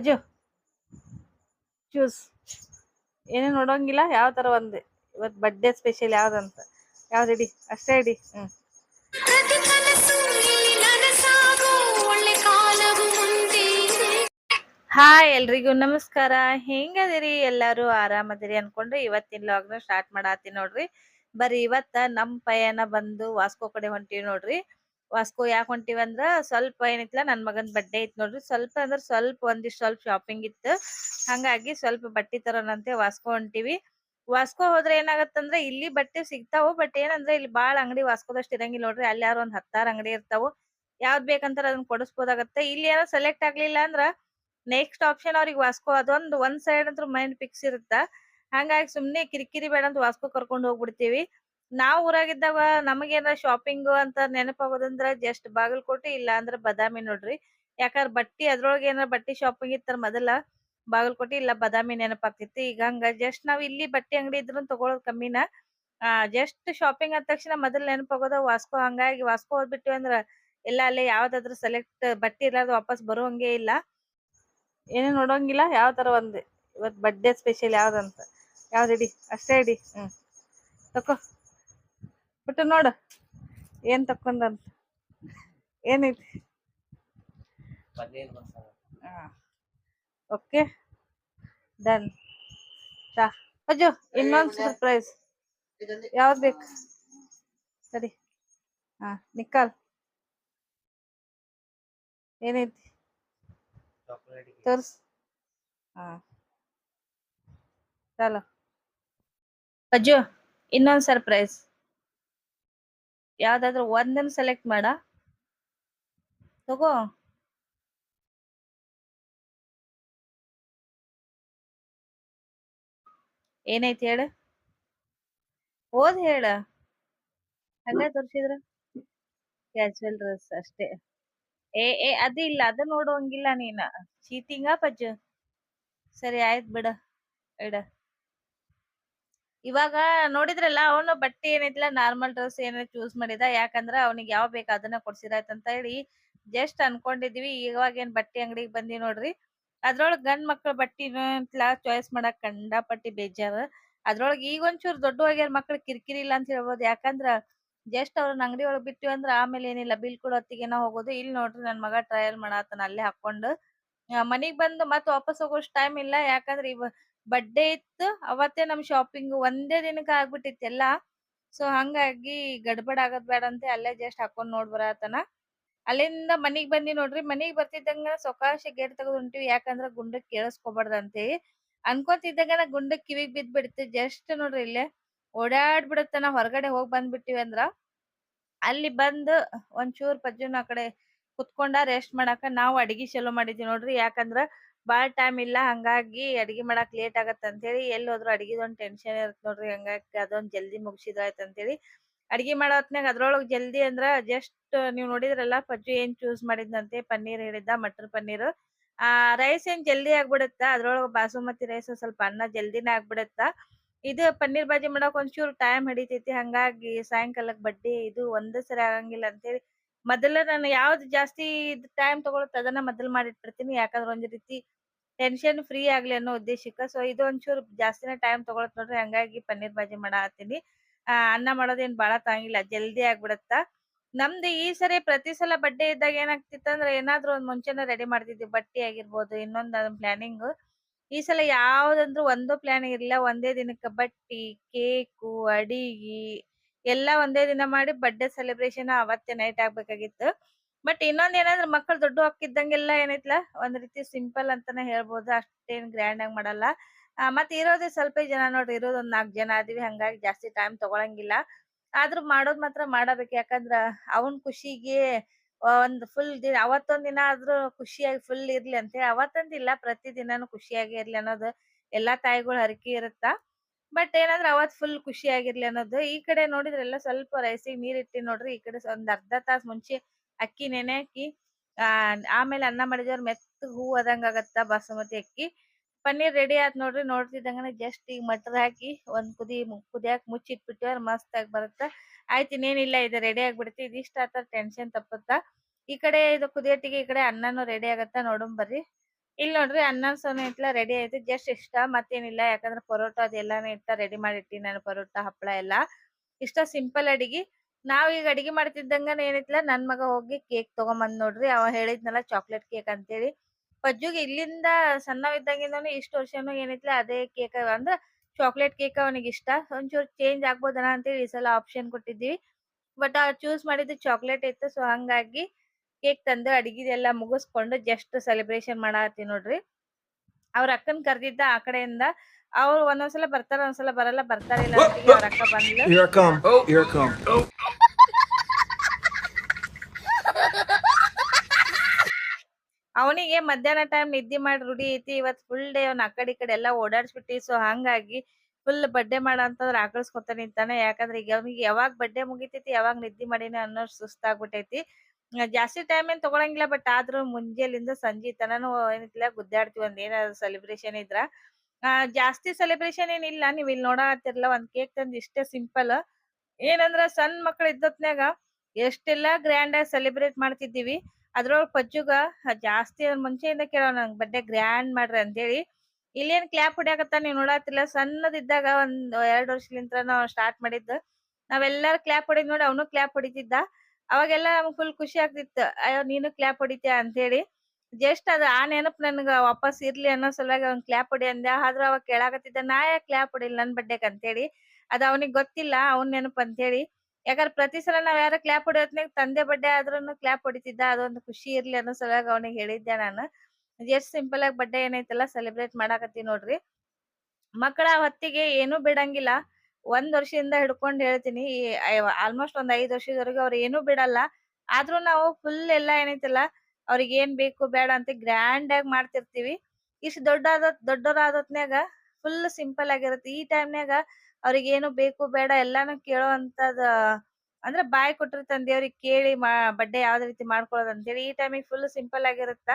Ajju. Juice ಏನೇ ನೋಡೋಂಗಿಲ್ಲ ಯಾವ ತರ ಒಂದು. ಇವತ್ತು ಬರ್ಡೇ ಸ್ಪೆಷಲ್ ಯಾವ್ದಂತ. ಯಾವ್ದು ಇಡಿ ಅಷ್ಟೇ ಇಡಿ ಮುಂದೆ ಹಾಯ್ ಎಲ್ರಿಗೂ ನಮಸ್ಕಾರ. ಹೆಂಗದಿರಿ? ಎಲ್ಲಾರು ಆರಾಮದಿರಿ ಅನ್ಕೊಂಡ್ರಿ ಇವತ್ತಿನ ಲಾಗ್ನ ಸ್ಟಾರ್ಟ್ ಮಾಡಾತಿ ನೋಡ್ರಿ. ಬರೀ ಇವತ್ತ ನಮ್ ಪಯಣ ಬಂದು ವಾಸ್ಕೋ ಕಡೆ ಹೊಂಟಿವಿ ನೋಡ್ರಿ. ವಾಸ್ಕೋ ಯಾಕೆ ಹೊಂಟಿವಿ ಅಂದ್ರ ಸ್ವಲ್ಪ ಏನಿತ್ತಲ್ಲ ನನ್ ಮಗನ್ ಬಡ್ಡೆ ಐತ್ ನೋಡ್ರಿ. ಸ್ವಲ್ಪ ಅಂದ್ರ ಸ್ವಲ್ಪ ಒಂದಿಷ್ಟು ಸ್ವಲ್ಪ ಶಾಪಿಂಗ್ ಇತ್ತು. ಹಂಗಾಗಿ ಸ್ವಲ್ಪ ಬಟ್ಟಿ ತರೋಣಂತೆ ವಾಸ್ಕೋ ಹೊಂಟಿವಿ. ವಾಸ್ಕೋ ಹೋದ್ರೆ ಏನಾಗತ್ತಂದ್ರ ಇಲ್ಲಿ ಬಟ್ಟೆ ಸಿಗ್ತಾವು, ಬಟ್ ಏನಂದ್ರೆ ಇಲ್ಲಿ ಬಾಳ ಅಂಗಡಿ ವಾಸ್ಕೋದಷ್ಟು ಇರಂಗಿಲ್ಲ ನೋಡ್ರಿ. ಅಲ್ಲಿ ಯಾರು ಒಂದ್ ಹತ್ತಾರು ಅಂಗಡಿ ಇರ್ತಾವು. ಯಾವ್ದ್ ಬೇಕಂತಾರ ಅದನ್ನ ಕೊಡಿಸ್ಬೋದಾಗತ್ತೆ. ಇಲ್ಲಿ ಏನೋ ಸೆಲೆಕ್ಟ್ ಆಗ್ಲಿಲ್ಲ ಅಂದ್ರ ನೆಕ್ಸ್ಟ್ ಆಪ್ಷನ್ ಅವ್ರಿಗೆ ವಾಸ್ಕೋ ಅದೊಂದು ಒಂದ್ ಸೈಡ್ ಅಂದ್ರೆ ಮೈಂಡ್ ಫಿಕ್ಸ್ ಇರುತ್ತ? ಹಂಗಾಗಿ ಸುಮ್ನೆ ಕಿರಿಕಿರಿ ಬೇಡ ಅಂತ ವಾಸ್ಕೋ ಕರ್ಕೊಂಡ್ ಹೋಗ್ಬಿಡ್ತೀವಿ. ನಾವ್ ನಮಗೆ ನಮಗೇನ ಶಾಪಿಂಗ್ ಅಂತ ನೆನಪಾಗೋದಂದ್ರ ಜಸ್ಟ್ ಬಾಗಲಕೋಟೆ ಇಲ್ಲ ಅಂದ್ರ ಬಾದಾಮಿ ನೋಡ್ರಿ. ಯಾಕಂದ್ರ ಬಟ್ಟಿ ಅದ್ರೊಳಗೆ ಏನಾರ ಬಟ್ಟಿ ಶಾಪಿಂಗ್ ಇತ್ತಾರ ಮೊದಲ ಬಾಗಲಕೋಟೆ ಇಲ್ಲ ಬದಾಮಿ ನೆನಪಾಗ್ತಿತ್ತು. ಈಗ ಹಂಗ ಜಸ್ಟ್ ನಾವ್ ಇಲ್ಲಿ ಬಟ್ಟೆ ಅಂಗಡಿ ಇದ್ರು ತಗೊಳೋದ್ ಕಮ್ಮಿನ. ಆ ಜಸ್ಟ್ ಶಾಪಿಂಗ್ ಆದ ತಕ್ಷಣ ಮೊದಲ್ ನೆನಪಾಗೋದ ವಾಸ್ಕೋ, ಹಂಗಾಗಿ ವಾಸ್ಕೋ ಹೋದ್ಬಿಟ್ಟು ಅಂದ್ರ ಎಲ್ಲ ಅಲ್ಲಿ ಯಾವ್ದಾದ್ರು ಸೆಲೆಕ್ಟ್ ಬಟ್ಟಿ ಇರ್ಲಾರ್ದು ವಾಪಸ್ ಬರುವಂಗೆ ಇಲ್ಲ. ಏನೇ ನೋಡೋಂಗಿಲ್ಲ ಯಾವ ತರ ಒಂದ್, ಇವತ್ ಬರ್ಡೇ ಸ್ಪೆಷಲ್ ಯಾವ್ದಂತ. ಯಾವ್ದು ಇಡಿ? ಅಷ್ಟೇ ಇಡಿ. ಹ್ಮ್. ತಕೋ. ಬಿಟ್ಟು ನೋಡು. ಏನ್ ತಕೊಂಡಂತ ಏನೈತಿ? ಓಕೆ ಡನ್ ಅಜ್ಜು ಇನ್ನೊಂದ್ ಸರ್ಪ್ರೈಸ್ ಯಾವ್ದು ಬೇಕು? ಸರಿ. ಹಾ ನಿಕ್ಕಲ್ ಏನೈತಿ? ತೋರ್ಸ್. ಹಾ. ಚಲೋ. ಅಜ್ಜು ಇನ್ನೊಂದ್ ಸರ್ಪ್ರೈಸ್ ಯಾವ್ದಾದ್ರು ಒಂದನ್ ಸೆಲೆಕ್ಟ್ ಮಾಡ. ತಗೋ. ಏನೈತಿ ಹೇಳ? ಓದ್ ಹೇಳ. ಹಂಗ ತೋರ್ಸಿದ್ರ? ಕ್ಯಾಶುವಲ್ ಡ್ರೆಸ್ ಅಷ್ಟೇ. ಏ ಏ ಅದಿಲ್ಲ ಅದ ನೋಡುವಂಗಿಲ್ಲ ನೀನ. ಚೀಟಿಂಗ ಪಜ್ಜ? ಸರಿ, ಆಯ್ತು ಬಿಡ. ಇಡ. ಇವಾಗ ನೋಡಿದ್ರಲ್ಲ, ಅವನು ಬಟ್ಟೆ ಏನೈತಿಲ್ಲ ನಾರ್ಮಲ್ ಡ್ರೆಸ್ ಏನ ಚೂಸ್ ಮಾಡಿದ, ಯಾಕಂದ್ರ ಅವನಿಗೆ ಯಾವ ಬೇಕು ಅದನ್ನ ಕೊಡ್ಸಿರಾಯ್ತ್ ಅಂತ ಹೇಳಿ ಜಸ್ಟ್ ಅನ್ಕೊಂಡಿದ್ವಿ. ಇವಾಗ ಏನ್ ಬಟ್ಟೆ ಅಂಗಡಿಗೆ ಬಂದಿ ನೋಡ್ರಿ, ಅದ್ರೊಳಗ್ ಗಂಡ್ ಮಕ್ಳ ಬಟ್ಟಿನ ಚಾಯ್ಸ್ ಮಾಡಕ್ ಕಂಡಾಪಟ್ಟಿ ಬೇಜಾರ. ಅದ್ರೊಳಗ್ ಈಗ ಒಂಚೂರ್ ದೊಡ್ಡ ಹೋಗ್ಯಾರ ಮಕ್ಳು ಕಿರಿಕಿರಿ ಇಲ್ಲ ಅಂತ ಹೇಳ್ಬೋದು. ಯಾಕಂದ್ರ ಜಸ್ಟ್ ಅವ್ರನ್ನ ಅಂಗಡಿ ಒಳಗ್ ಬಿಟ್ಟಿವಿ ಅಂದ್ರ ಆಮೇಲೆ ಏನಿಲ್ಲ, ಬಿಲ್ ಕೊಡೋ ಹೊತ್ತಿಗೆ ಹೋಗೋದು. ಇಲ್ಲಿ ನೋಡ್ರಿ ನನ್ ಮಗ ಟ್ರಯಲ್ ಮಾಡಾತನ ಅಲ್ಲೇ ಹಾಕೊಂಡು ಮನಿಗ್ ಬಂದು ಮತ್ ವಾಪಸ್ ಹೋಗೋಷ್ಟು ಟೈಮ್ ಇಲ್ಲ. ಯಾಕಂದ್ರ ಇವ ಬರ್ಡೇ ಇತ್ತು, ಅವತ್ತೇ ನಮ್ ಶಾಪಿಂಗ್ ಒಂದೇ ದಿನಕ್ಕೆ ಆಗ್ಬಿಟ್ಟಿತ್ತು ಎಲ್ಲ. ಸೊ ಹಂಗಾಗಿ ಗಡ್ಬಡ್ ಆಗೋದ್ ಬೇಡ ಅಂತ ಅಲ್ಲೇ ಜಸ್ಟ್ ಹಾಕೊಂಡ್ ನೋಡ್ ಅಲ್ಲಿಂದ ಮನಿಗ್ ಬಂದಿ ನೋಡ್ರಿ, ಮನಿಗ್ ಬರ್ತಿದ್ದಂಗ ಸೊಕಾಶ ಗೇಟ್ ತೆಗೆದು ಹೊಂಟಿವಿ, ಯಾಕಂದ್ರ ಗುಂಡಕ್ ಕೇಳಿಸ್ಕೊಬಾರ್ದಂತೆ ಅನ್ಕೊಂತಿದ್ದಂಗ ಗುಂಡಕ್ ಕಿವಿಗ್ ಬಿದ್ ಬಿಡ್ತು ಜಸ್ಟ್ ನೋಡ್ರಿ ಇಲ್ಲೇ ಓಡಾಡ್ ಬಿಡತ್ತನ ನಾವ್ ಹೊರಗಡೆ ಹೋಗ್ ಬಂದ್ಬಿಟ್ಟಿವಿ ಅಂದ್ರ. ಅಲ್ಲಿ ಬಂದು ಒಂಚೂರ್ ಪಜ್ಜುನ ಆ ಕಡೆ ಕುತ್ಕೊಂಡ ರೆಸ್ಟ್ ಮಾಡಾಕ ನಾವು ಅಡಿಗೆ ಚಲೋ ಮಾಡಿದ್ವಿ ನೋಡ್ರಿ, ಯಾಕಂದ್ರ ಬಾಳ್ ಟೈಮ್ ಇಲ್ಲ, ಹಂಗಾಗಿ ಅಡಿಗೆ ಮಾಡಾಕ್ ಲೇಟ್ ಆಗತ್ತ ಅಂತೇಳಿ ಎಲ್ಲಿ ಹೋದ್ರು ಅಡಿಗೆದೊಂದ್ ಟೆನ್ಷನ್ ಇರತ್ ನೋಡ್ರಿ, ಹಂಗಾಗಿ ಅದೊಂದ್ ಜಲ್ದಿ ಮುಗಿಸಿದ್ರ ಆಯ್ತ್ ಅಂತೇಳಿ ಅಡಿಗೆ ಮಾಡೋ ಹೊತ್ನ್ಯಾಗ ಅದ್ರೊಳಗ್ ಜಲ್ದಿ ಅಂದ್ರ ಜಸ್ಟ್ ನೀವ್ ನೋಡಿದ್ರಲ್ಲ ಪಜ್ಜು ಏನ್ ಚೂಸ್ ಮಾಡಿದ್ನಂತೆ ಪನ್ನೀರ್ ಹೇಳಿದ್ದ, ಮಟರ್ ಪನ್ನೀರ್. ಆ ರೈಸ್ ಏನ್ ಜಲ್ದಿ ಆಗ್ಬಿಡತ್ತ? ಅದ್ರೊಳಗ ಬಾಸುಮತಿ ರೈಸ್ ಸ್ವಲ್ಪ ಅನ್ನ ಜಲ್ದಿನೇ ಆಗ್ಬಿಡತ್ತ? ಇದು ಪನ್ನೀರ್ ಬಾಜಿ ಮಾಡಕ್ ಒಂಚೂರ್ ಟೈಮ್ ಹಿಡಿತೈತಿ, ಹಂಗಾಗಿ ಸಾಯಂಕಾಲಕ್ ಬಡ್ಡಿ ಇದು ಒಂದ್ ಸರಿ ಆಗಂಗಿಲ್ಲ ಅಂತೇಳಿ ಮೊದಲ ನಾನು ಯಾವ್ದು ಜಾಸ್ತಿ ಟೈಮ್ ತಗೊಳುತ್ತೆ ಅದನ್ನ ಮೊದಲ್ ಮಾಡಿಟ್ಬಿಡ್ತೀನಿ. ಯಾಕಂದ್ರೆ ಒಂದ್ ರೀತಿ ಟೆನ್ಷನ್ ಫ್ರೀ ಆಗ್ಲಿ ಅನ್ನೋ ಉದ್ದೇಶಕ್ಕೆ. ಸೊ ಇದು ಒಂಚೂರು ಜಾಸ್ತಿನೇ ಟೈಮ್ ತಗೊಳತ್ ನೋಡ್ರಿ. ಹಂಗಾಗಿ ಪನ್ನೀರ್ ಬಾಜಿ ಮಾಡಾತೀನಿ ಆ, ಅನ್ನ ಮಾಡೋದೇನ್ ಬಹಳ ತಾಂಗಿಲ್ಲ. ಜಲ್ದಿ ಆಗ್ಬಿಡತ್ತ. ನಮ್ದು ಈ ಸರಿ ಪ್ರತಿ ಸಲ ಬಡ್ಡೆ ಇದ್ದಾಗ ಏನಾಗ್ತಿತ್ತಂದ್ರೆ ಏನಾದ್ರು ಒಂದ್ ಮುಂಚೆನೆ ರೆಡಿ ಮಾಡ್ತಿದ್ವಿ. ಬಟ್ಟಿ ಆಗಿರ್ಬೋದು, ಇನ್ನೊಂದ್ ಪ್ಲಾನಿಂಗ್ ಈ ಸಲ ಯಾವ್ದಂದ್ರು ಒಂದು ಪ್ಲಾನ್ ಇರ್ಲಿಲ್ಲ. ಒಂದೇ ದಿನಕ್ಕೆ ಬಟ್ಟಿ ಕೇಕು ಅಡಿಗಿ ಎಲ್ಲಾ ಒಂದೇ ದಿನ ಮಾಡಿ ಬರ್ಡೇ ಸೆಲೆಬ್ರೇಷನ್ ಅವತ್ತೇ ನೈಟ್ ಆಗ್ಬೇಕಾಗಿತ್ತು. ಬಟ್ ಇನ್ನೊಂದ್ ಏನಂದ್ರೆ ಮಕ್ಕಳು ದೊಡ್ಡ ಹಾಕಿದ್ದಂಗೆಲ್ಲ ಏನೈತ್ಲ? ಒಂದ್ ರೀತಿ ಸಿಂಪಲ್ ಅಂತಾನೆ ಹೇಳ್ಬೋದು. ಅಷ್ಟೇನ್ ಗ್ರ್ಯಾಂಡ್ ಆಗಿ ಮಾಡಲ್ಲ. ಮತ್ತೆ ಇರೋದೇ ಸ್ವಲ್ಪ ಜನ ನೋಡ್ರಿ, ಇರೋದ್ ಒಂದ್ ನಾಲ್ಕ್ ಜನ ಅದೀವಿ. ಹಂಗಾಗಿ ಜಾಸ್ತಿ ಟೈಮ್ ತಗೊಳಂಗಿಲ್ಲ. ಆದ್ರೂ ಮಾಡೋದ್ ಮಾತ್ರ ಮಾಡಬೇಕು. ಯಾಕಂದ್ರ ಅವನ್ ಖುಷಿಗೆ ಒಂದ್ ಫುಲ್ ದಿನ, ಅವತ್ತೊಂದ್ ದಿನ ಆದ್ರೂ ಖುಷಿಯಾಗಿ ಫುಲ್ ಇರ್ಲಿ ಅಂತ. ಹೇಳಿ ಅವತ್ತಂದಿಲ್ಲ ಪ್ರತಿ ದಿನಾನು ಖುಷಿಯಾಗಿ ಇರ್ಲಿ ಅನ್ನೋದು ಎಲ್ಲಾ ತಾಯಿಗಳು ಹರಕೆ ಇರುತ್ತ? ಬಟ್ ಏನಂದ್ರೆ ಅವತ್ ಫುಲ್ ಖುಷಿ ಆಗಿರ್ಲಿ ಅನ್ನೋದು. ಈ ಕಡೆ ನೋಡಿದ್ರೆ ನೋಡಿದ್ರೆಲ್ಲ ಸ್ವಲ್ಪ ರೈಸಿಗೆ ನೀರ್ ಇಟ್ಟಿ ನೋಡ್ರಿ, ಈ ಕಡೆ ಒಂದ್ ಅರ್ಧ ತಾಸ್ ಮುಂಚೆ ಅಕ್ಕಿ ನೆನೆ ಹಾಕಿ, ಆ, ಆಮೇಲೆ ಅನ್ನ ಮಾಡಿದವ್ರ ಮೆತ್ತ ಹೂ ಆದಂಗ ಆಗತ್ತ ಬಾಸುಮತಿ ಅಕ್ಕಿ. ಪನ್ನೀರ್ ರೆಡಿ ಆತ್ ನೋಡ್ರಿ, ನೋಡ್ತಿದ್ದಂಗನೆ ಜಸ್ಟ್ ಈಗ ಮಟರ್ ಹಾಕಿ ಒಂದ್ ಕುದಿ ಕುದಿಯಾಕ್ ಮುಚ್ಚಿಟ್ಬಿಟ್ಟಿವ್ರ ಮಸ್ತ್ ಆಗಿ ಬರುತ್ತ. ಆಯ್ತು, ಇನ್ನೇನಿಲ್ಲ, ಇದು ರೆಡಿ ಆಗ್ಬಿಡ್ತಿ. ಇದಿಷ್ಟ ಆತರ ಟೆನ್ಷನ್ ತಪ್ಪುತ್ತ. ಈ ಕಡೆ ಇದು ಕುದಿಯಟ್ಟಿಗೆ ಈ ಕಡೆ ಅನ್ನನು ರೆಡಿ ಆಗತ್ತ ನೋಡೋಣ ಬರ್ರಿ. ಇಲ್ಲಿ ನೋಡ್ರಿ ಅನ್ನ ಸೋನೆ ಇಟ್ಲ ರೆಡಿ ಆಯ್ತು ಜಸ್ಟ್ ಇಷ್ಟ, ಮತ್ತೇನಿಲ್ಲ. ಯಾಕಂದ್ರೆ ಪರೋಟ ಅದೆಲ್ಲಾನು ಇಟ್ಟ ರೆಡಿ ಮಾಡಿ ಇಟ್ಟಿ ನಾನು ಪರೋಟ ಹಪ್ಪಳ ಎಲ್ಲ. ಇಷ್ಟ ಸಿಂಪಲ್ ಅಡಿಗೆ. ನಾವ್ ಈಗ ಅಡಿಗೆ ಮಾಡ್ತಿದ್ದಂಗ ಏನಿತ್ಲ, ನನ್ ಮಗ ಹೋಗಿ ಕೇಕ್ ತಗೊಂಬಂದ್ ನೋಡ್ರಿ. ಅವ ಹೇಳಿದ್ನಲ್ಲ ಚಾಕ್ಲೇಟ್ ಕೇಕ್ ಅಂತೇಳಿ. ಪಜ್ಜುಗೆ ಇಲ್ಲಿಂದ ಸಣ್ಣವಿದ್ದಂಗಿಂದನು ಇಷ್ಟ ವರ್ಷನು ಏನಿತ್ಲ ಅದೇ ಕೇಕ್ ಅಂದ್ರ ಚಾಕ್ಲೇಟ್ ಕೇಕ್ ಅವನಿಗೆ ಇಷ್ಟ. ಒಂಚೂರು ಚೇಂಜ್ ಆಗ್ಬೋದನ ಅಂತೇಳಿ ಈ ಸಲ ಆಪ್ಷನ್ ಕೊಟ್ಟಿದ್ದೀವಿ. ಬಟ್ ಅವ್ರು ಚೂಸ್ ಮಾಡಿದ್ದು ಚಾಕ್ಲೇಟ್ ಇತ್ತು. ಸೊ ಹಂಗಾಗಿ ಕೇಕ್ ತಂದು ಅಡಿಗೆದೆಲ್ಲ ಮುಗಿಸ್ಕೊಂಡು ಜಸ್ಟ್ ಸೆಲೆಬ್ರೇಷನ್ ಮಾಡತ್ತೀವಿ ನೋಡ್ರಿ. ಅವ್ರ ಅಕ್ಕನ್ ಕರ್ದಿದ್ದ ಆ ಕಡೆಯಿಂದ ಅವ್ರು ಒಂದೊಂದ್ಸಲ ಬರ್ತಾರ ಒಂದ್ಸಲ ಬರಲ್ಲ ಬರ್ತಾರ ಇಲ್ಲ ಅಂತ ಅವ್ರ ಅಕ್ಕ ಬಂದ್ಲು. ಅವನಿಗೆ ಮಧ್ಯಾಹ್ನ ಟೈಮ್ ನಿದ್ದೆ ಮಾಡಿ ರೂಢಿ ಐತಿ ಇವತ್ ಫುಲ್ ಡೇ ಅವ್ನ ಆ ಕಡೆ ಈ ಕಡೆ ಎಲ್ಲಾ ಓಡಾಡ್ಸ್ಬಿಟ್ಟಿ ಸೊ ಹಂಗಾಗಿ ಫುಲ್ ಬರ್ಡೇ ಮಾಡ ಅಂತಂದ್ರ ಆಕಳಿಸ್ಕೊತ ನಿಂತಾನೆ ಯಾಕಂದ್ರೆ ಈಗ ಅವ್ನಿಗೆ ಯಾವಾಗ ಬರ್ಡೇ ಮುಗಿತೈತಿ ಯಾವಾಗ ನಿದ್ದೆ ಮಾಡಿನ ಅನ್ನೋ ಸುಸ್ತಾಗ್ಬಿಟ್ಟೈತಿ. ಜಾಸ್ತಿ ಟೈಮ್ ಏನ್ ತಗೊಳಂಗಿಲ್ಲ ಬಟ್ ಆದ್ರೂ ಮುಂಜಾಲಿಂದ ಸಂಜೆ ತನನು ಏನಿಲ್ಲ ಗುದ್ದಾಡ್ತೀವಿ, ಒಂದ್ ಏನಾದ್ರು ಸೆಲೆಬ್ರೇಷನ್ ಇದ್ರ. ಜಾಸ್ತಿ ಸೆಲೆಬ್ರೇಷನ್ ಏನಿಲ್ಲ ನೀವ್ ಇಲ್ಲಿ ನೋಡತ್ತಿರಲ್ಲ ಒಂದ್ ಕೇಕ್ ತಂದ್ ಇಷ್ಟೇ ಸಿಂಪಲ್ ಏನಂದ್ರ ಸಣ್ಣ ಮಕ್ಳ ಇದ್ದತ್ನಾಗ ಎಷ್ಟೆಲ್ಲಾ ಗ್ರ್ಯಾಂಡ್ ಆಗಿ ಸೆಲೆಬ್ರೇಟ್ ಮಾಡ್ತಿದ್ದೀವಿ, ಅದ್ರೊಳಗ್ ಪಜ್ಜುಗ ಜಾಸ್ತಿ ಮುಂಚೆಯಿಂದ ಕೇಳೋ ನಂಗ್ ಬಡ್ಡೆ ಗ್ರ್ಯಾಂಡ್ ಮಾಡ್ರಿ ಅಂತೇಳಿ ಇಲ್ಲೇನ್ ಕ್ಲಾಪ್ ಹೊಡ್ಯಾಕತ್ತ ನೀವ್ ನೋಡತ್ತಿಲ್ಲ ಸಣ್ಣದಿದ್ದಾಗ ಒಂದ್ ಎರಡ್ ವರ್ಷಲಿಂತ್ರ ನಾವ್ ಸ್ಟಾರ್ಟ್ ಮಾಡಿದ್ದು, ನಾವೆಲ್ಲಾರು ಕ್ಲಾಪ್ ಹೊಡಿದ್ ನೋಡಿ, ಅವನು ಕ್ಲಾಪ್ ಹೊಡಿತಿದ್ದ. ಅವಾಗೆಲ್ಲ ನಮ್ಗ್ ಫುಲ್ ಖುಷಿ ಆಗ್ತಿತ್ತು. ಅಯ್ಯೋ, ನೀನು ಕ್ಲಾಪ್ ಹೊಡಿತೀಯ ಅಂತೇಳಿ. ಜಸ್ಟ್ ಅದು ಆ ನೆನಪು ನನ್ಗ ವಾಪಸ್ ಇರ್ಲಿ ಅನ್ನೋ ಸಲುವಾಗಿ ಅವ್ನ್ ಕ್ಲಾಪ್ ಹೊಡಿ ಅಂದೆ. ಆದ್ರ ಅವಾಗ ಕೇಳಾಕತ್ತಿದ್ದ, ನಾ ಯಾಕೆ ಕ್ಲಾಪ್ ಹೊಡಿಲ್ಲ ನನ್ ಅಂತ ಹೇಳಿ ಅದ ಅವನಿಗೆ ಗೊತ್ತಿಲ್ಲ, ಅವ್ನ್ ನೆನಪು ಅಂತೇಳಿ. ಯಾಕಂದ್ರೆ ಪ್ರತಿ ಸಲ ನಾವ್ ಯಾರ ಕ್ಲಾಪ್ ಹೊಡಿಯೋತ್ನಾಗ ತಂದೆ ಬಡ್ಡೆ ಆದ್ರೂ ಕ್ಲಾಪ್ ಹೊಡಿತಿದ್ದ, ಅದೊಂದು ಖುಷಿ ಇರ್ಲಿ ಅನ್ನೋ ಸಲುವಾಗಿ ಅವನಿಗೆ ಹೇಳಿದ್ದೆ ನಾನು. ಜಸ್ಟ್ ಸಿಂಪಲ್ ಆಗಿ ಬಡ್ಡೆ ಏನೈತಲ್ಲ ಸೆಲೆಬ್ರೇಟ್ ಮಾಡಾಕತ್ತೀವಿ ನೋಡ್ರಿ. ಮಕ್ಕಳ ಹೊತ್ತಿಗೆ ಏನೂ ಬಿಡಂಗಿಲ್ಲ. ಒಂದ್ ವರ್ಷದಿಂದ ಹಿಡ್ಕೊಂಡ್ ಹೇಳ್ತೀನಿ ಆಲ್ಮೋಸ್ಟ್ ಒಂದ್ ಐದ್ ವರ್ಷದವರೆಗೂ ಅವ್ರ ಏನು ಬಿಡಲ್ಲ. ಆದ್ರೂ ನಾವು ಫುಲ್ ಎಲ್ಲಾ ಏನೈತಲ್ಲ, ಅವ್ರಿಗೆ ಏನ್ ಬೇಕು ಬೇಡ ಅಂತ ಗ್ರ್ಯಾಂಡ್ ಆಗಿ ಮಾಡ್ತಿರ್ತೀವಿ. ಇಷ್ಟು ದೊಡ್ಡ ಆದ ದೊಡ್ಡವರಾದತ್ನ್ಯಾಗ ಫುಲ್ ಸಿಂಪಲ್ ಆಗಿರುತ್ತೆ. ಈ ಟೈಮ್ನ್ಯಾಗ ಅವ್ರಿಗೆ ಏನು ಬೇಕು ಬೇಡ ಎಲ್ಲಾನು ಕೇಳೋ ಅಂತದ ಅಂದ್ರೆ ಬಾಯ್ ಕೊಟ್ಟಿರ್ತಾನೆ ದೇವ್ರಿಗೆ ಕೇಳಿ ಮಾ, ಬಡ್ಡೆ ಯಾವ್ದ ರೀತಿ ಮಾಡ್ಕೊಳ್ಳೋದು ಅಂತೇಳಿ ಈ ಟೈಮಿಗೆ ಫುಲ್ ಸಿಂಪಲ್ ಆಗಿರುತ್ತ.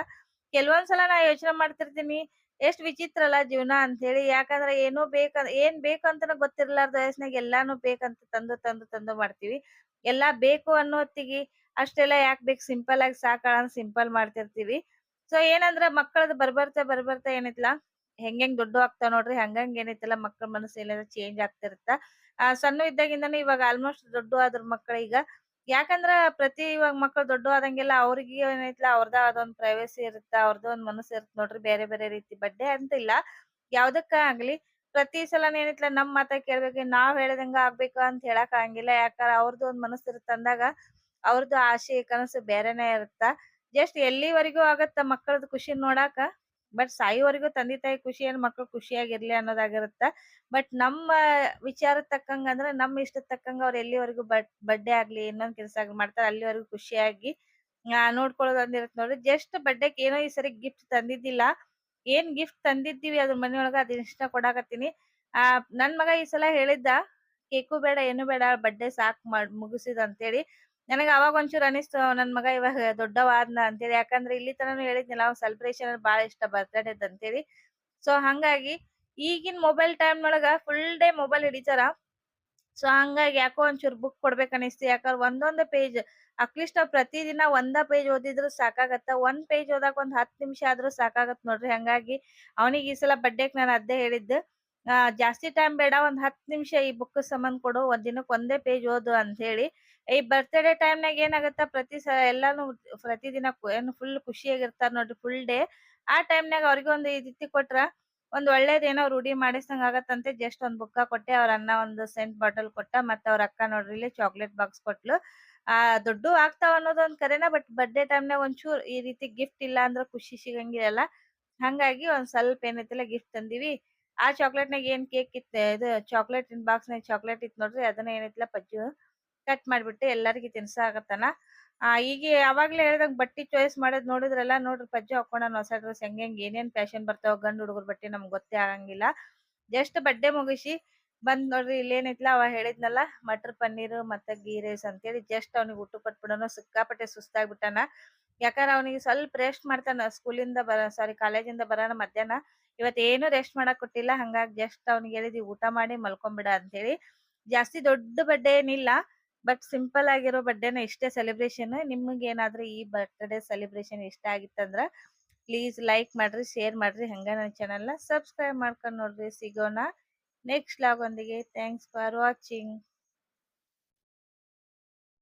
ಕೆಲವೊಂದ್ಸಲ ನಾ ಯೋಚನೆ ಮಾಡ್ತಿರ್ತೀನಿ ಎಷ್ಟ್ ವಿಚಿತ್ರ ಅಲ್ಲ ಜೀವನ ಅಂತ ಹೇಳಿ ಯಾಕಂದ್ರೆ ಏನೋ ಬೇಕ, ಏನ್ ಬೇಕಂತ ಗೊತ್ತಿರ್ಲಾರ್ದ ವಯಸ್ಸಿನಾಗ ಎಲ್ಲಾನು ಬೇಕಂತ ತಂದು ತಂದು ತಂದು ಮಾಡ್ತೀವಿ. ಎಲ್ಲಾ ಬೇಕು ಅನ್ನೋ ಹೊತ್ತಿಗೆ ಅಷ್ಟೆಲ್ಲ ಯಾಕ್ ಬೇಕು? ಸಿಂಪಲ್ ಆಗಿ ಸಾಕಳ ಸಿಂಪಲ್ ಮಾಡ್ತಿರ್ತೀವಿ. ಸೊ ಏನಂದ್ರ ಮಕ್ಕಳದ್ ಬರ್ಬರ್ತಾ ಬರ್ಬರ್ತಾ ಏನೈತ್ಲಾ ಹೆಂಗೆಂಗ್ ದೊಡ್ಡ ಆಗ್ತಾವ ನೋಡ್ರಿ ಹಂಗಂಗ್ ಏನೈತಲ್ಲ ಮಕ್ಕಳ ಮನಸ್ಸು ಏನಾರ ಚೇಂಜ್ ಆಗ್ತಿರತ್ತ? ಆ ಸಣ್ಣ ಇದ್ದಾಗಿಂದಾನು ಇವಾಗ ಆಲ್ಮೋಸ್ಟ್ ದೊಡ್ಡ ಆದ್ರ ಮಕ್ಕಳ ಈಗ ಯಾಕಂದ್ರ ಪ್ರತಿ ಇವಾಗ ಮಕ್ಕಳು ದೊಡ್ಡ ಆದಂಗೆಲ್ಲ ಅವ್ರಿಗೆ ಏನೈತ್ಲಾ ಅವ್ರದ ಅದೊಂದ್ ಪ್ರೈವಸಿ ಇರುತ್ತ, ಅವ್ರದ ಒಂದ್ ಮನಸ್ಸು ಇರುತ್ತ ನೋಡ್ರಿ ಬೇರೆ ಬೇರೆ ರೀತಿ ಬಡ್ಡೆ ಅಂತ ಇಲ್ಲ. ಯಾವ್ದಕ್ಕ ಆಗ್ಲಿ ಪ್ರತಿ ಸಲ ಏನೈತಲ್ಲ ನಮ್ ಮಾತ ಕೇಳ್ಬೇಕು, ನಾವ್ ಹೇಳ್ದಂಗ ಆಗ್ಬೇಕು ಅಂತ ಹೇಳಕ್ ಆಗಂಗಿಲ್ಲ. ಯಾಕಂದ್ರ ಅವ್ರದ್ದು ಒಂದ್ ಮನಸ್ಸು ಇರುತ್ತ ಅಂದಾಗ ಅವ್ರದ್ದು ಆಸೆ, ಕನಸು ಬೇರೆನೆ ಇರುತ್ತ? ಜಸ್ಟ್ ಎಲ್ಲಿವರೆಗೂ ಆಗತ್ತ ಮಕ್ಕಳದ್ ಖುಷಿ ನೋಡಾಕ? ಬಟ್ ಸಾಯೋವರೆಗೂ ತಂದೆ ತಾಯಿ ಖುಷಿ ಏನ್ ಮಕ್ಳು ಖುಷಿಯಾಗಿರ್ಲಿ ಅನ್ನೋದಾಗಿರುತ್ತ. ಬಟ್ ನಮ್ಮ ವಿಚಾರ ತಕ್ಕಂಗ ಅಂದ್ರೆ ನಮ್ಮ ಇಷ್ಟ ತಕ್ಕಂಗ ಅವ್ರ ಎಲ್ಲಿವರೆಗೂ ಬಡ್ ಬಡ್ಡೆ ಆಗ್ಲಿ ಇನ್ನೊಂದ್ ಕೆಲ್ಸ ಆಗ್ಲಿ ಮಾಡ್ತಾರ ಅಲ್ಲಿವರೆಗೂ ಖುಷಿಯಾಗಿ. ನೋಡ್ಕೊಳ್ಳೋದು ಒಂದಿರತ್ ನೋಡ್ರಿ. ಜಸ್ಟ್ ಬಡ್ಡೆಕ್ ಏನೋ ಈ ಸರಿ ಗಿಫ್ಟ್ ತಂದಿದ್ದಿಲ್ಲ. ಏನ್ ಗಿಫ್ಟ್ ತಂದಿದ್ದೀವಿ ಅದ್ರ ಮನೆಯೊಳಗ ಅದ್ ಇಷ್ಟ ಕೊಡಾಕತ್ತೀನಿ. ಆ, ನನ್ ಮಗ ಈ ಸಲ ಹೇಳಿದ್ದ, ಕೇಕು ಬೇಡ, ಏನು ಬೇಡ ಬಡ್ಡೆ ಸಾಕ್, ಮಾಡ್, ಮುಗಿಸಿದ ಅಂತೇಳಿ. ನನಗ ಅವಾಗ ಒಂಚೂರು ಅನಿಸ್ತು, ನನ್ ಮಗ ಇವಾಗ ದೊಡ್ಡವಾದ್ನ ಅಂತೇಳಿ ಯಾಕಂದ್ರೆ ಇಲ್ಲಿ ತನೂ ಹೇಳಿದ್ನಲ್ಲ, ಅವ್ನ್ ಸೆಲೆಬ್ರೇಷನ್ ಬಹಳ ಇಷ್ಟ ಬರ್ತ್ಡೇ ಅಂತೇಳಿ ಸೊ ಹಂಗಾಗಿ ಈಗಿನ ಮೊಬೈಲ್ ಟೈಮ್ ನೊಳಗ ಫುಲ್ ಡೇ ಮೊಬೈಲ್ ಹಿಡಿತಾರ. ಸೊ ಹಂಗಾಗಿ ಯಾಕೋ ಒಂಚೂರು ಬುಕ್ ಕೊಡ್ಬೇಕು ಅನಿಸ್ತು. ಯಾಕಂದ್ರೆ ಒಂದೊಂದ್ ಪೇಜ್ ಅಟ್ಲೀಸ್ಟ್ ಪ್ರತಿದಿನ ಒಂದ ಪೇಜ್ ಓದಿದ್ರು ಸಾಕಾಗತ್ತ? ಒಂದ್ ಪೇಜ್ ಓದಾಕ ಒಂದ್ ಹತ್ತು ನಿಮಿಷ ಆದ್ರೂ ಸಾಕಾಗತ್ ನೋಡ್ರಿ. ಹಂಗಾಗಿ ಅವನಿಗೆ ಈ ಸಲ ಬಡ್ಡೆಕ್ ನಾನು ಅದೇ ಹೇಳಿದ್ದು. ಜಾಸ್ತಿ ಟೈಮ್ ಬೇಡ, ಒಂದ್ ಹತ್ತ್ ನಿಮಿಷ ಈ ಬುಕ್ ಸಂಬಂಧ ಕೊಡು, ಒಂದ್ ದಿನಕ್ ಒಂದೇ ಪೇಜ್ ಓದು ಅಂತ ಹೇಳಿ ಈ ಬರ್ತ್ಡೇ ಟೈಮ್ನಾಗ ಏನಾಗತ್ತ, ಪ್ರತಿ ಸ, ಎಲ್ಲಾನು ಪ್ರತಿದಿನ ಏನು ಫುಲ್ ಖುಷಿಯಾಗಿರ್ತಾರ ನೋಡ್ರಿ ಫುಲ್ ಡೇ ಆ ಟೈಮ್ ಟೈಮ್ನಾಗ ಅವ್ರಿಗೆ ಒಂದು ರೀತಿ ಕೊಟ್ರ, ಒಂದ್ ಒಳ್ಳೇದೇನೋ ರೂಢಿ ಮಾಡಿಸಂಗ ಆಗತ್ತಂತೆ ಜಸ್ಟ್ ಒಂದ್ ಬುಕ್ಕ ಕೊಟ್ಟೆ, ಅವ್ರ ಅಣ್ಣ ಒಂದು ಸೆಂಟ್ ಬಾಟಲ್ ಕೊಟ್ಟ, ಮತ್ತ ಅವ್ರ ಅಕ್ಕ ನೋಡ್ರಿ, ಇಲ್ಲಿ ಚಾಕ್ಲೇಟ್ ಬಾಕ್ಸ್ ಕೊಟ್ಲು. ಆ, ದುಡ್ಡು ಆಗ್ತಾವ ಅನ್ನೋದೊಂದ್ ಕರೆನ ಬಟ್ ಬರ್ಡೇ ಟೈಮ್ನಾಗ ಒಂಚೂರ್ ಈ ರೀತಿ ಗಿಫ್ಟ್ ಇಲ್ಲ ಅಂದ್ರ ಖುಷಿ ಸಿಗಂಗಿಲ್ಲ ಹಂಗಾಗಿ ಒಂದ್ ಸ್ವಲ್ಪ ಏನೈತಿಲ್ಲ ಗಿಫ್ಟ್ ತಂದಿವಿ. ಆ ಚಾಕ್ಲೇಟ್ ನಾಗ ಏನ್ ಕೇಕ್ ಇತ್ತು, ಇದು ಚಾಕ್ಲೇಟ್ ಬಾಕ್ಸ್ ನಾಗ ಚಾಕ್ಲೇಟ್ ಇತ್ತು ನೋಡ್ರಿ, ಅದನ್ನ ಏನೈತಿಲ್ಲ ಪಜ್ಜು ಕಟ್ ಮಾಡ್ಬಿಟ್ಟು ಎಲ್ಲರಿಗೂ ತಿನ್ಸಾಕತ್ತಾನ ಆ, ಈಗ ಅವಾಗ್ಲೇ ಹೇಳ್ದಂಗ್ ಬಟ್ಟಿ ಚಾಯ್ಸ್ ಮಾಡೋದ್ ನೋಡಿದ್ರಲ್ಲ, ನೋಡ್ರಿ ಪಜ್ಜು ಹಾಕೊಂಡ್ ಹೊಸ ಡ್ರೆಸ್ ಹೆಂಗ್ ಹೆಂಗ್, ಏನೇನ್ ಫ್ಯಾಷನ್ ಬರ್ತಾವ, ಗಂಡ್ ಹುಡುಗರ್ ಬಟ್ಟೆ ನಮ್ಗ್ ಗೊತ್ತೇ ಆಗಂಗಿಲ್ಲ. ಜಸ್ಟ್ ಬಡ್ಡೆ ಮುಗಿಸಿ ಬಂದ್ ನೋಡ್ರಿ ಇಲ್ಲೇನೈತ್ಲ ಅವ ಹೇಳಿದ್ನಲ್ಲ ಮಟರ್ ಪನ್ನೀರ್ ಮತ್ತೆ ಗೀ ರೈಸ್ ಅಂತೇಳಿ ಜಸ್ಟ್ ಅವ್ನಿಗೆ ಊಟ ಕೊಟ್ಬಿಡೋನು ಸಿಕ್ಕಾಪಟ್ಟೆ ಸುಸ್ತಾಗ್ಬಿಟ್ಟಾನ. ಯಾಕಂದ್ರ ಅವನಿಗೆ ಸ್ವಲ್ಪ ರೆಸ್ಟ್ ಮಾಡ್ತಾನ ಸ್ಕೂಲಿಂದ ಬರ ಸಾರಿ ಕಾಲೇಜಿಂದ ಬರೋಣ ಮಧ್ಯಾಹ್ನ. ಇವತ್ ಏನು ರೆಸ್ಟ್ ಮಾಡಕ್ ಕೊಟ್ಟಿಲ್ಲ, ಹಂಗಾಗಿ ಜಸ್ಟ್ ಅವ್ನಿಗೆ ಹೇಳಿದ್ವಿ ಊಟ ಮಾಡಿ ಮಲ್ಕೊಂಬಿಡ ಅಂತೇಳಿ. ಜಾಸ್ತಿ ದೊಡ್ಡ ಬಡ್ಡೆ ಏನಿಲ್ಲ ಬಟ್ ಸಿಂಪಲ್ ಆಗಿರೋ ಬಡ್ಡೆನ ಇಷ್ಟೇ ಸೆಲೆಬ್ರೇಷನ್ ನಿಮ್ಗೆ ಏನಾದ್ರೂ ಈ ಬರ್ತ್ಡೇ ಸೆಲೆಬ್ರೇಷನ್ ಇಷ್ಟ ಆಗಿತ್ತಂದ್ರ ಪ್ಲೀಸ್ ಲೈಕ್ ಮಾಡ್ರಿ ಶೇರ್ ಮಾಡ್ರಿ. ಹಂಗ ನನ್ನ ಚಾನಲ್ನ ಸಬ್ಸ್ಕ್ರೈಬ್ ಮಾಡ್ಕೊಂಡು ನೋಡ್ರಿ, ಸಿಗೋಣ. ನೆಕ್ಸ್ಟ್ ಲಾಗ್ ಒಂದಿಗೆ ಥ್ಯಾಂಕ್ಸ್ ಫಾರ್ ವಾಚಿಂಗ್